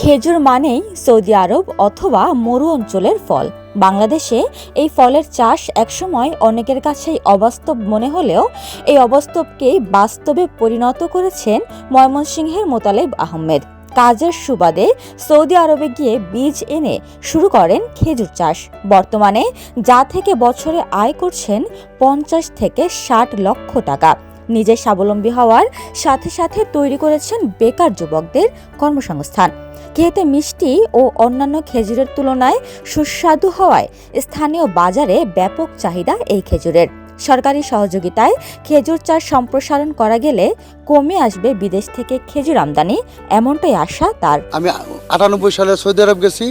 খেজুর মানেই সৌদি আরব অথবা মরু অঞ্চলের ফল। বাংলাদেশে এই ফলের চাষ একসময় অনেকের কাছেই অবাস্তব মনে হলেও এই অবাস্তবকেই বাস্তবে পরিণত করেছেন ময়মনসিংহের মোতালেব আহমেদ। কাজের সুবাদে সৌদি আরবে গিয়ে বীজ এনে শুরু করেন খেজুর চাষ। বর্তমানে যা থেকে বছরে আয় করছেন পঞ্চাশ থেকে ষাট লক্ষ টাকা। নিজে স্বাবলম্বী হওয়ার সাথে সাথে তৈরি করেছেন বেকার যুবকদের কর্মসংস্থান। খেতে মিষ্টি ও অন্যান্য খেজুরের তুলনায় সুস্বাদু হওয়ায় স্থানীয় বাজারে ব্যাপক চাহিদা এই খেজুরের। সরকারি সহযোগিতায় খেজুর চাষ সম্প্রসারণ করা গেলে কমে আসবে বিদেশ থেকে খেজুর আমদানি, এমনটাই আশা তার। আমি আটানব্বই সালে সৌদি আরব গেছি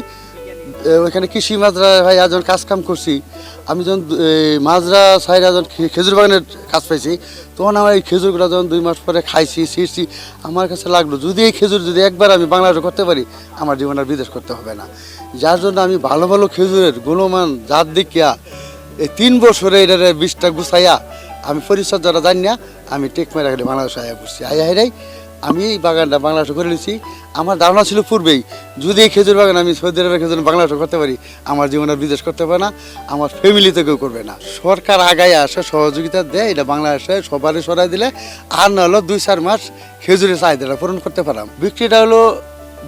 এ, ওইখানে কৃষি মাজরা ভাই যখন কাজ কাম করছি। আমি যখন মাজরা সাইডে যখন খেজুর বাগানের কাজ পাইছি তখন আমার এই খেজুরগুলো যখন দুই মাস পরে খাইছি ছিঁড়ছি আমার কাছে লাগল যদি এই খেজুর যদি একবার আমি বাংলাদেশে করতে পারি আমার জীবন আর বিদেশ করতে হবে না। যার জন্য আমি ভালো ভালো খেজুরের গুণমান জাত দেখিয়া এই তিন বছরে এটার বিষটা গুছাইয়া আমি পরিচর্যাটা জানি না আমি টেক মেরা বাংলাদেশে আয়া করছি আয়া হেরাই আমি এই বাগানটা বাংলাদেশে করে নিয়েছি। আমার ধারণা ছিল পূর্বেই, যদি এই খেজুর বাগান আমি সৌদি আরবের খেজুর বাংলাদেশে করতে পারি, আমার জীবনে বিদেশ করতে পারে না, আমার ফ্যামিলিতে কেউ করবে না। সরকার আগায় আসে, সহযোগিতা দেয়, এটা বাংলাদেশে সবারই সরাই দিলে, আর না হলো দুই চার মাস খেজুরের চাহিদাটা পূরণ করতে পারলাম। বিক্রিটা হলো,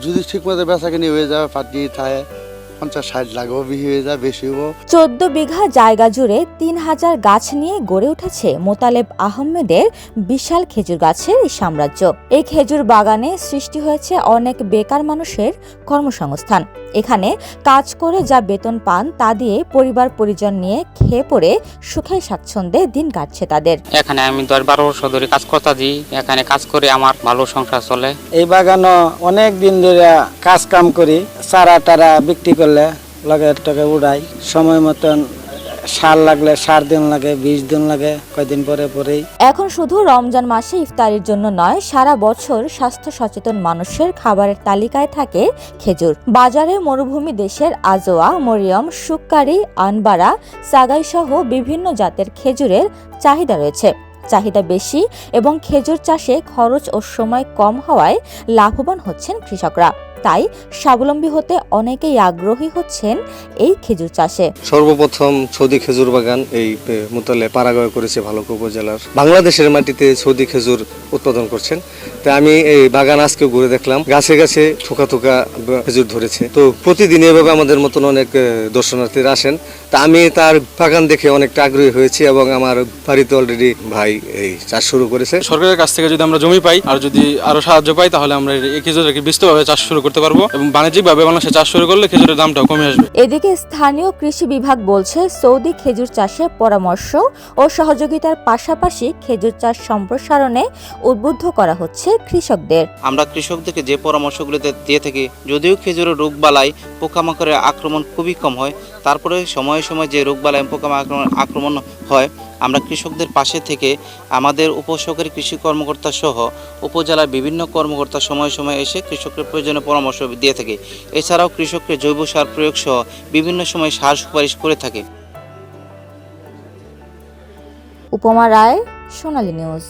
যদি ঠিকমতো বেচা কিনি হয়ে যাবে পাটি থাকে পঞ্চাশ ষাট লাগবো বিহি হয়ে যায় বেশি হব চোদ্দ বিঘা জায়গা জুড়ে তিন হাজার গাছ নিয়ে গড়ে উঠেছে মোতালেব আহমেদের বিশাল খেজুর গাছের সাম্রাজ্য। এই খেজুর বাগানে সৃষ্টি হয়েছে অনেক বেকার মানুষের কর্মসংস্থান। এখানে কাজ করে যা বেতন পান তা দিয়ে পরিবার পরিজন নিয়ে খেয়ে পড়ে সুখে স্বাচ্ছন্দ্যে দিন কাটছে তাদের। এখানে আমি দশ বারো বছর ধরে কাজ করতেছি এখানে কাজ করে আমার ভালো সংসার চলে। এই বাগানও অনেক দিন ধরে কাজ কাম করি চারা টারা বিক্রি করলে লগে টগে উড়াই। সময় মতন সার লাগলে সার দিন লাগে বিশ দিন লাগে, কয়দিন পরে পরেই। এখন শুধু রমজান মাসে ইফতারির জন্য নয়, সারা বছর স্বাস্থ্য সচেতন মানুষের খাবারের তালিকায় থাকে খেজুর। বাজারে মরুভূমি দেশের আজোয়া, মরিয়ম, সুক্কারি, আনবারা সাগাই সহ বিভিন্ন জাতের খেজুরের চাহিদা রয়েছে। চাহিদা বেশি এবং খেজুর চাষে খরচ ও সময় কম হওয়ায় লাভবান হচ্ছেন কৃষকরা। তাই স্বাবলম্বী হতে অনেকেই আগ্রহী হচ্ছেন এই খেজুর চাষে। সর্বপ্রথম সৌদি খেজুর বাগান এই মোতালে পাড়াগড় করেছে ভালুকা উপজেলার। বাংলাদেশের মাটিতে সৌদি খেজুর উৎপাদন করছেন। তা আমি এই বাগান আজকে ঘুরে দেখলাম। গাছে গাছে থোকা থোকা খেজুর ধরেছে। তো প্রতিদিন এভাবে আমাদের মতন অনেক দর্শনার্থীরা আসেন। তা আমি তার বাগান দেখে অনেকটা আগ্রহী হয়েছি এবং আমার বাড়িতে অলরেডি ভাই এই চাষ শুরু করেছে। সরকারের কাছ থেকে যদি আমরা জমি পাই আর যদি আরও সাহায্য পাই তাহলে আমরা এই খেজুরের বিস্তৃতভাবে চাষ শুরু করতে পারব এবং বাণিজ্যিকভাবে বাংলাদেশে চাষ শুরু করলে খেজুরের দামটাও কমে আসবে। এদিকে স্থানীয় কৃষি বিভাগ বলছে সৌদি খেজুর চাষে পরামর্শ ও সহযোগিতার পাশাপাশি খেজুর চাষ সম্প্রসারণে উদ্বুদ্ধ করা হচ্ছে কৃষকদের। আমরা কৃষকদেরকে যে পরামর্শগুলো দিয়ে থাকি যদিও খেজুরের রোগবালাই পোকামাকড়ের আক্রমণ খুবই কম হয় তারপরে সময়ে সময়ে যে রোগ রোগবালাই পোকামাকড় আক্রমণ হয় আমরা কৃষকদের পাশে থেকে আমাদের উপসহকারী কৃষি কর্মকর্তা সহ উপজেলার বিভিন্ন কর্মকর্তা সময় সময় এসে কৃষকের প্রয়োজনীয় পরামর্শ দিয়ে থাকে। এছাড়াও কৃষককে জৈব সার প্রয়োগ সহ বিভিন্ন সময় সার সুপারিশ করে থাকে। উপমা রায়, সোনালী নিউজ।